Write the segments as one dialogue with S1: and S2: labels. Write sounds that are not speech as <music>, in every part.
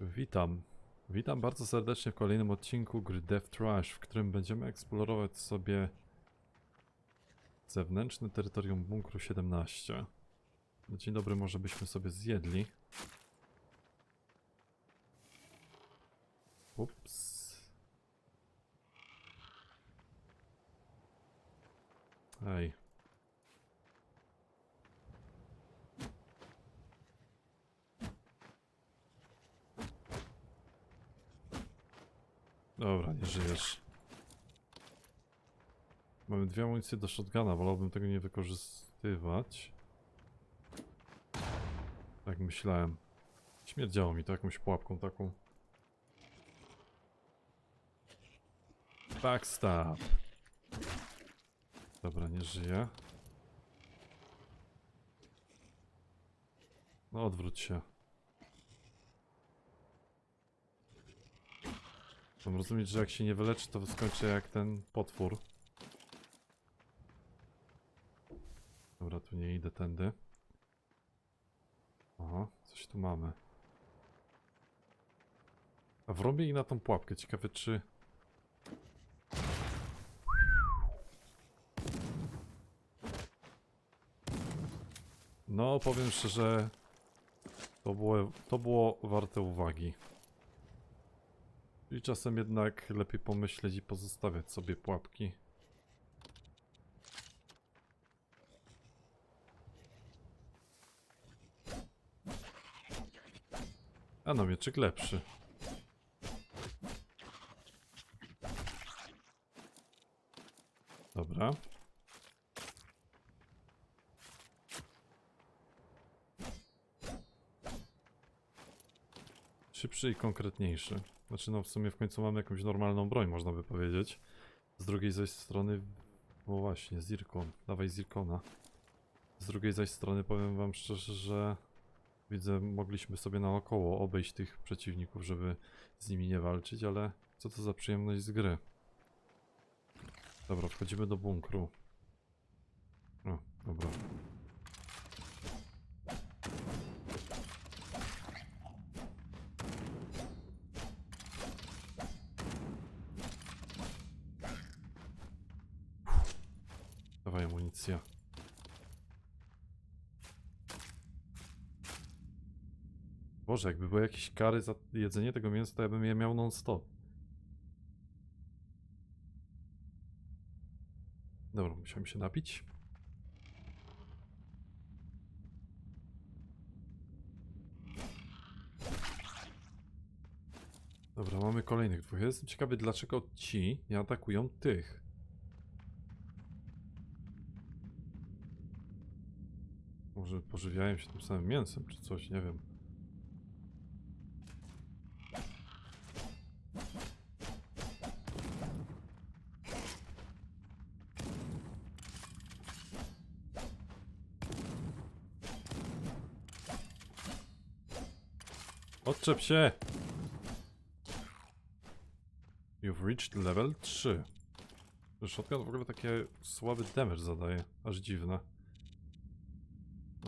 S1: Witam. Witam bardzo serdecznie w kolejnym odcinku gry Death Trash, w którym będziemy eksplorować sobie zewnętrzne terytorium bunkru 17. No Dzień dobry, może byśmy sobie zjedli. Ups. Ej. Dobra, nie żyjesz. Mamy dwie amunicje do shotguna, wolałbym tego nie wykorzystywać. Tak myślałem. Śmierdziało mi to jakąś pułapką taką. Backstab. Dobra, nie żyje. No odwróć się. Mam rozumieć, że jak się nie wyleczy, to skończę jak ten potwór. Dobra, tu nie idę tędy. Aha, coś tu mamy. A wrobię ich na tą pułapkę. Ciekawe czy... No, powiem szczerze, to było, to było warte uwagi. I czasem jednak lepiej pomyśleć i pozostawiać sobie pułapki. A no, mieczyk lepszy. Dobra. Szybszy i konkretniejszy. Znaczy no w sumie w końcu mamy jakąś normalną broń, można by powiedzieć. Z drugiej zaś strony... No właśnie, Zirkon. Dawaj Zirkona. Z drugiej zaś strony powiem wam szczerze, że... Widzę, mogliśmy sobie naokoło obejść tych przeciwników, żeby z nimi nie walczyć, ale co to za przyjemność z gry. Dobra, wchodzimy do bunkru. O, dobra. Dawaj amunicja. Boże, jakby były jakieś kary za jedzenie tego mięsa, to ja bym je miał non-stop. Dobra, musiałem się napić. Dobra, mamy kolejnych dwóch. Jestem ciekawy, dlaczego ci nie atakują tych. Może pożywiają się tym samym mięsem, czy coś, nie wiem. Odczep się! You've reached level 3. Shotgun w ogóle takie słaby damage zadaje, aż dziwne.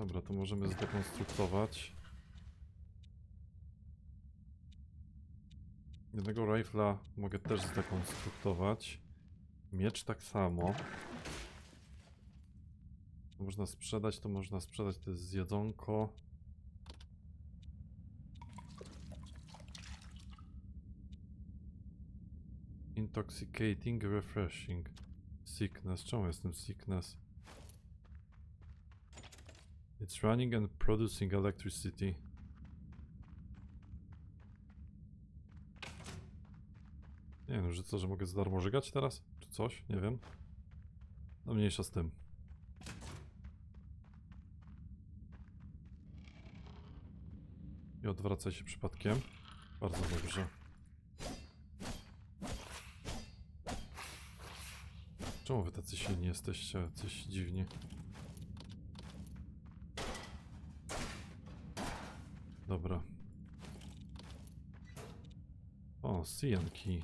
S1: Dobra, to możemy zdekonstruktować. Jednego rifla mogę też zdekonstruktować. Miecz tak samo. To można sprzedać, to można sprzedać, to jest zjedzonko. Intoxicating, refreshing. Sickness. Czemu jestem sickness? It's running and producing electricity. Nie wiem, że co, że mogę za darmo żygać teraz? Czy coś? Nie wiem. No mniejsza z tym. I odwracaj się przypadkiem. Bardzo dobrze. Czemu wy tacy silni jesteście? Coś dziwnie. Dobra. O, Key.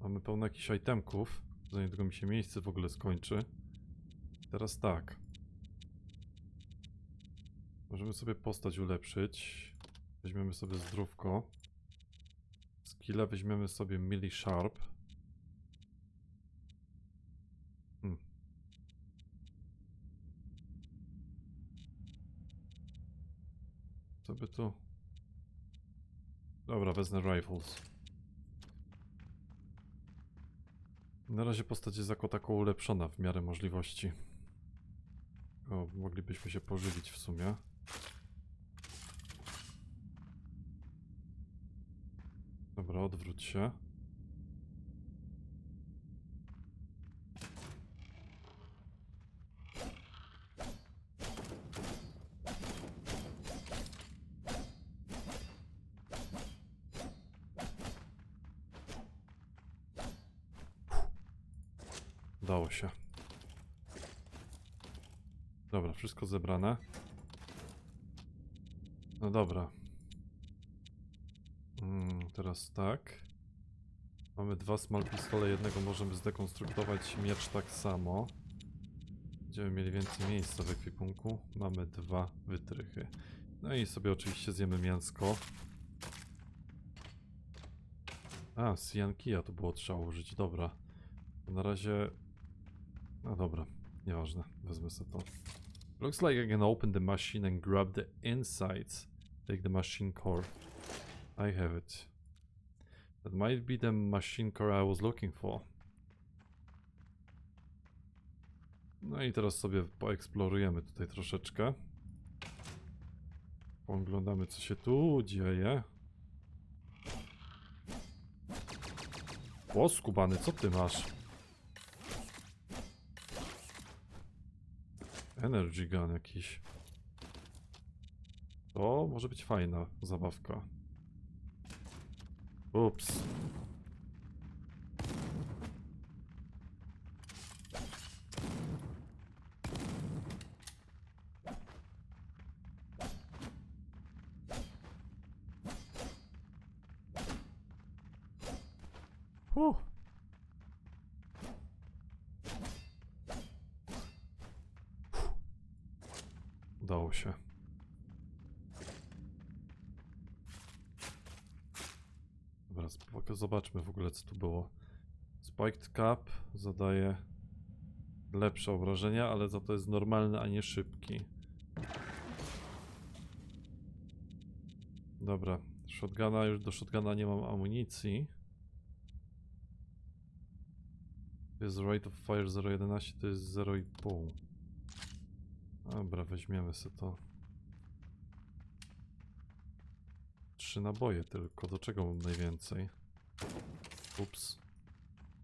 S1: Mamy pełno jakichś itemków. Zanim tego mi się miejsce w ogóle skończy. Teraz tak. Możemy sobie postać ulepszyć. Weźmiemy sobie zdrówko. Skilla weźmiemy sobie Milli Sharp. Co by tu? Dobra, wezmę Rifles. Na razie postać jest jako tako ulepszona w miarę możliwości. O, moglibyśmy się pożywić w sumie. Dobra, odwróć się. Udało się. Dobra, wszystko zebrane. No dobra. Mm, teraz tak. Mamy dwa small pistole, jednego możemy zdekonstruktować, miecz tak samo. Będziemy mieli więcej miejsca w ekwipunku. Mamy dwa wytrychy. No i sobie oczywiście zjemy mięsko. A, Siankija tu było trzeba użyć, dobra. To na razie... No dobra, nieważne, wezmę sobie to. Looks like I can open the machine and grab the insides. Take the machine core. I have it. That might be the machine core I was looking for. No i teraz sobie poeksplorujemy tutaj troszeczkę. Poglądamy co się tu dzieje. O, co ty masz? Energy gun jakiś. To może być fajna zabawka. Ups. Udało się. Dobra, zobaczmy w ogóle co tu było. Spiked Cap zadaje lepsze obrażenia, ale za to jest normalny, a nie szybki. Dobra, shotguna, już do shotguna nie mam amunicji. Jest rate of fire 0.11, to jest 0,5. Dobra, weźmiemy sobie to. Trzy naboje tylko. Do czego mam najwięcej? Ups.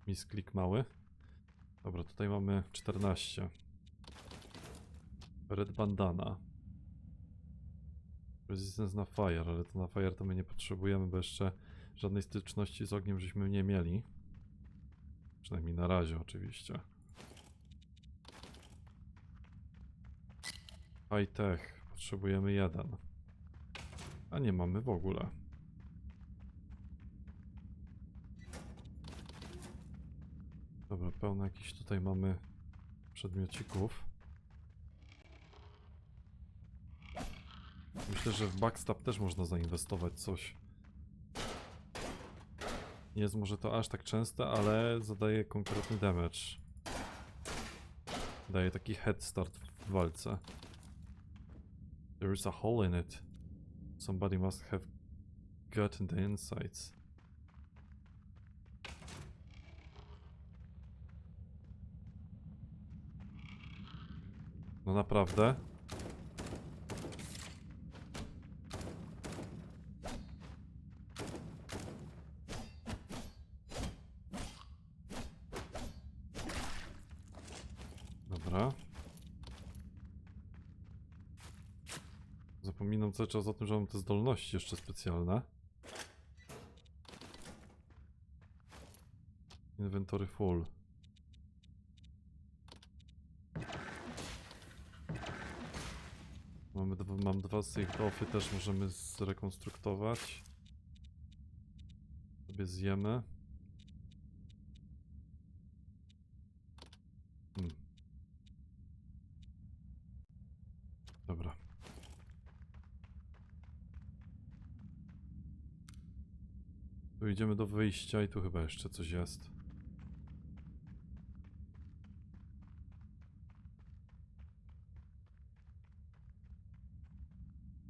S1: Misklik mały. Dobra, tutaj mamy 14. Red bandana. Resistance na fire, ale to na fire to my nie potrzebujemy, bo jeszcze żadnej styczności z ogniem żeśmy nie mieli. Przynajmniej na razie oczywiście. High tech. Potrzebujemy jeden. A nie mamy w ogóle. Dobra, pełno jakichś tutaj mamy przedmiocików. Myślę, że w backstab też można zainwestować coś. Nie jest może to aż tak częste, ale zadaje konkretny damage. Daje taki head start w walce. There is a hole in it. Somebody must have gotten the insights. No naprawdę? Cały czas o tym, że mam te zdolności jeszcze specjalne. Inventory full. Mamy mam dwa z tych też możemy zrekonstruktować. Sobie zjemy. Hmm. Dobra. Idziemy do wyjścia i tu chyba jeszcze coś jest.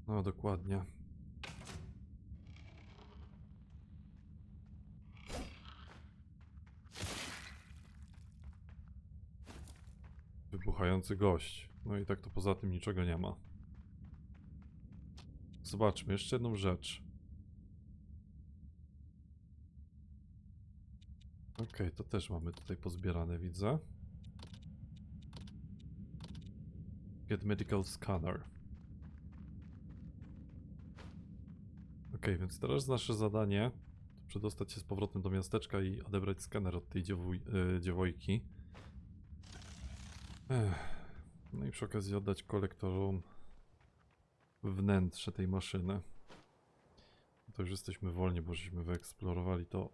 S1: No, dokładnie. Wybuchający gość. No i tak to poza tym niczego nie ma. Zobaczmy jeszcze jedną rzecz. Okej, to też mamy tutaj pozbierane, widzę. Get medical scanner. Okej, więc teraz nasze zadanie to przedostać się z powrotem do miasteczka i odebrać skaner od tej dziewuj, e, dziewojki. Ech. No i przy okazji oddać kolektorom wnętrze tej maszyny. To już jesteśmy wolni, bo żeśmy wyeksplorowali to.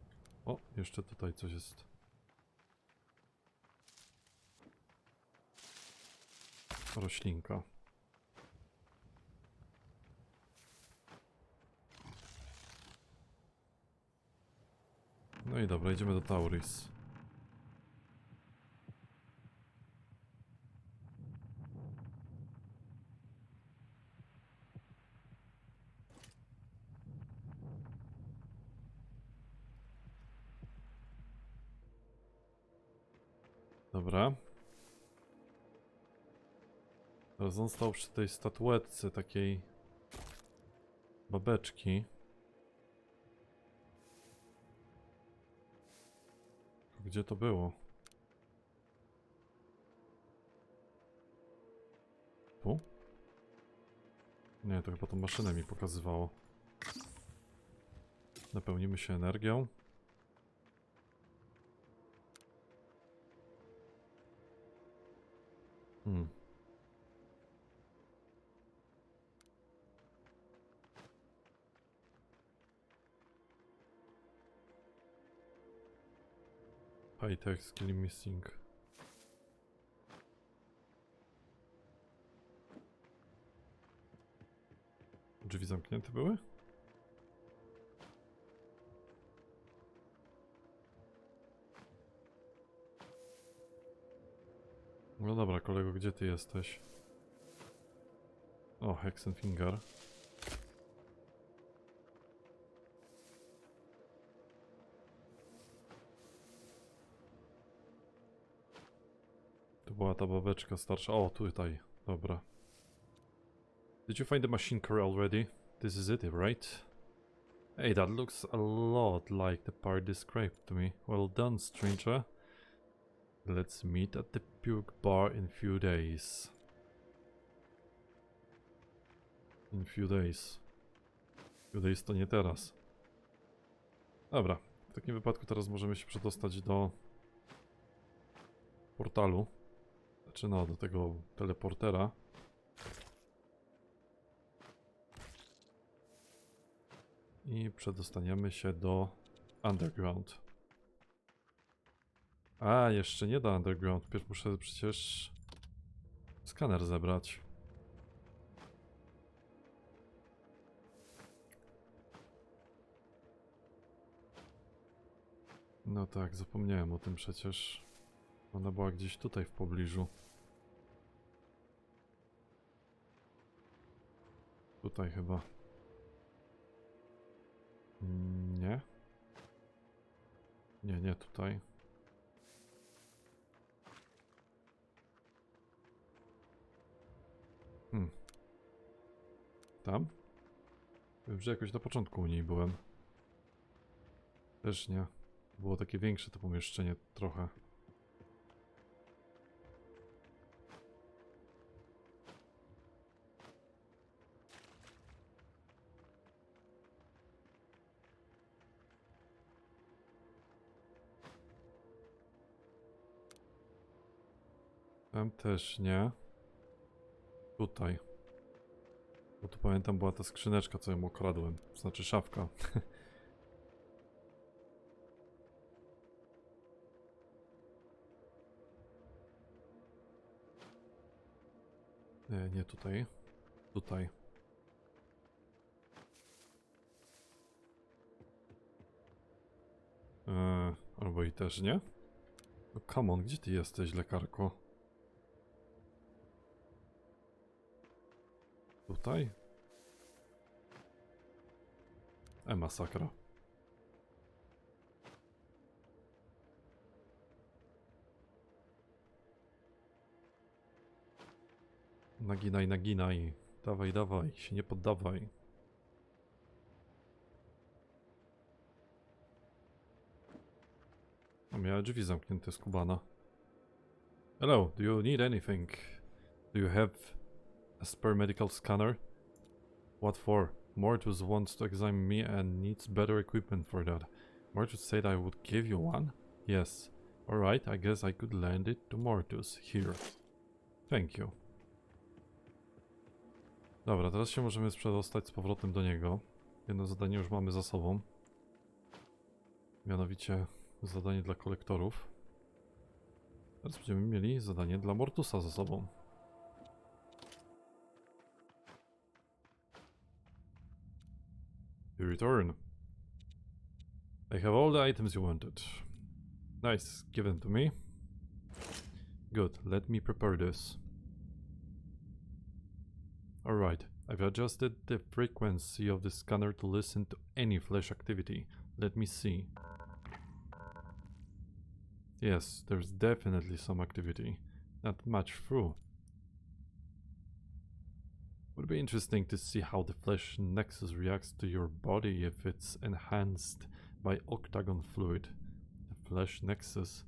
S1: O, jeszcze tutaj coś jest. Roślinka. No i dobra, idziemy do Tauris. Dobra. Teraz on stał przy tej statuetce takiej babeczki. Gdzie to było? Tu? Nie, to chyba tą maszynę mi pokazywało. Napełnimy się energią. Hmm. High tech skill missing. Drzwi zamknięte były? No dobra, kolego, gdzie ty jesteś? O, Hexenfinger. To była ta babeczka starsza. O, tutaj. Dobra. Did you find the machine core already? This is it, right? Hey, that looks a lot like the part described to me. Well done, stranger. Let's meet at the Puke Bar in few days. In few days. Few days to nie teraz. Dobra, w takim wypadku teraz możemy się przedostać do portalu. Znaczy no, do tego teleportera. I przedostaniemy się do Underground. A, jeszcze nie do Underground. Pierw muszę przecież skaner zebrać. No tak, zapomniałem o tym przecież. Ona była gdzieś tutaj w pobliżu. Tutaj chyba. Mm, Nie? Nie, nie tutaj. Hmm. Tam? Wiem, że jakoś na początku u niej byłem. Też nie. Było takie większe to pomieszczenie trochę. Tam też nie. Tutaj. Bo tu pamiętam była ta skrzyneczka, co ją okradłem. Znaczy szafka. <laughs> nie, nie tutaj. Tutaj. boi też, nie? No come on, gdzie ty jesteś, lekarko? Tutaj? E, masakra. Naginaj, naginaj. Dawaj, dawaj, się nie poddawaj. A miała drzwi zamknięte z Kubana. Hello, do you need anything? Do you have spare medical scanner? What for? Mortus wants to examine me and needs better equipment for that. Mortus said I would give you one? Yes. Alright, I guess I could lend it to Mortus. Here. Thank you. Dobra, teraz się możemy przedostać z powrotem do niego. Jedno zadanie już mamy za sobą. Mianowicie zadanie dla kolektorów. Teraz będziemy mieli zadanie dla Mortusa za sobą. Return. I have all the items you wanted. Nice, give them to me. Good, let me prepare this. Alright, I've adjusted the frequency of the scanner to listen to any flash activity. Let me see. Yes, there's definitely some activity. Not much through. Would be interesting to see how the Flesh Nexus reacts to your body if it's enhanced by octagon fluid. The Flesh Nexus.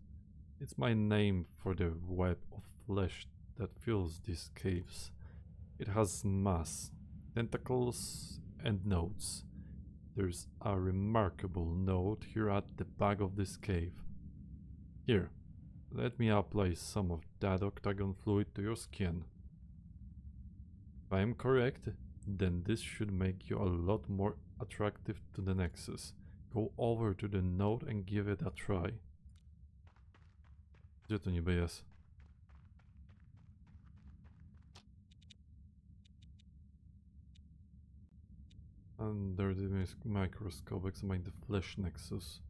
S1: It's my name for the web of flesh that fills these caves. It has mass, tentacles, and nodes. There's a remarkable node here at the back of this cave. Here, let me apply some of that octagon fluid to your skin. If I am correct, then this should make you a lot more attractive to the Nexus. Go over to the node and give it a try. Gdzie to niby jest? Under the microscope, examine the flesh nexus.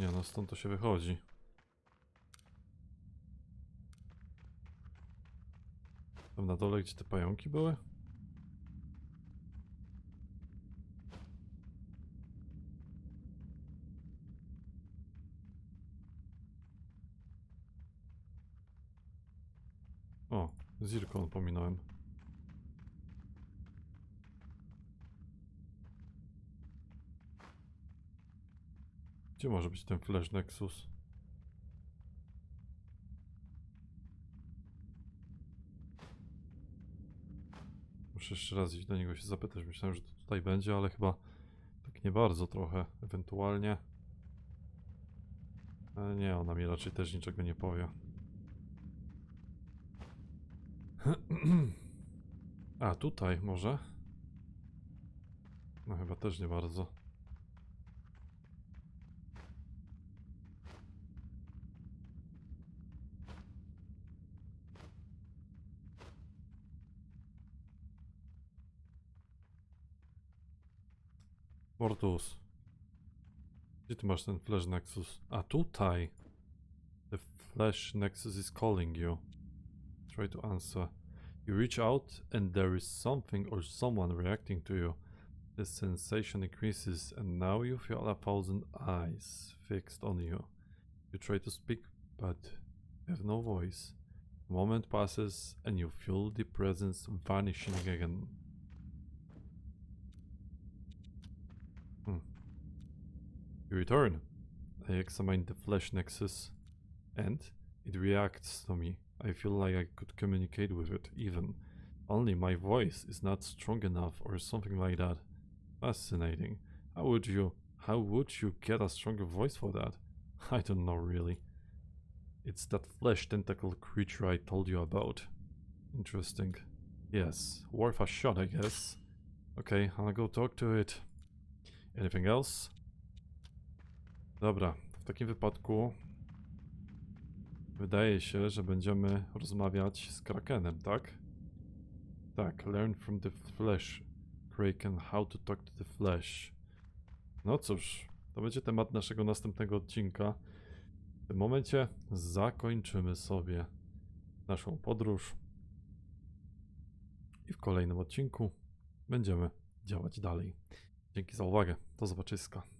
S1: Nie no, stąd to się wychodzi. Tam na dole, gdzie te pająki były? O, Zirkon pominąłem. Gdzie może być ten Flash Nexus? Muszę jeszcze raz iść do niego się zapytać. Myślałem, że to tutaj będzie, ale chyba tak nie bardzo trochę. Ewentualnie. Ale nie, ona mi raczej też niczego nie powie. <clears throat> A, tutaj może? No chyba też nie bardzo. Mortus. Gdzie ty masz ten Flash Nexus? Ah, a, tutaj! The Flash Nexus is calling you. Try to answer. You reach out and there is something or someone reacting to you. The sensation increases and now you feel a thousand eyes fixed on you. You try to speak but you have no voice. A moment passes and you feel the presence vanishing again. You return. I examine the flesh nexus and it reacts to me. I feel like I could communicate with it, even. Only my voice is not strong enough or something like that. Fascinating. How would you how would you get a stronger voice for that? <laughs> I don't know really. It's that flesh tentacle creature I told you about. Interesting. Yes, worth a shot I guess. Okay, I'll go talk to it. Anything else? Dobra, w takim wypadku wydaje się, że będziemy rozmawiać z Krakenem, tak? Tak, learn from the flesh. Kraken, how to talk to the flesh. No cóż, to będzie temat naszego następnego odcinka. W tym momencie zakończymy sobie naszą podróż. I w kolejnym odcinku będziemy działać dalej. Dzięki za uwagę. Do zobaczyska.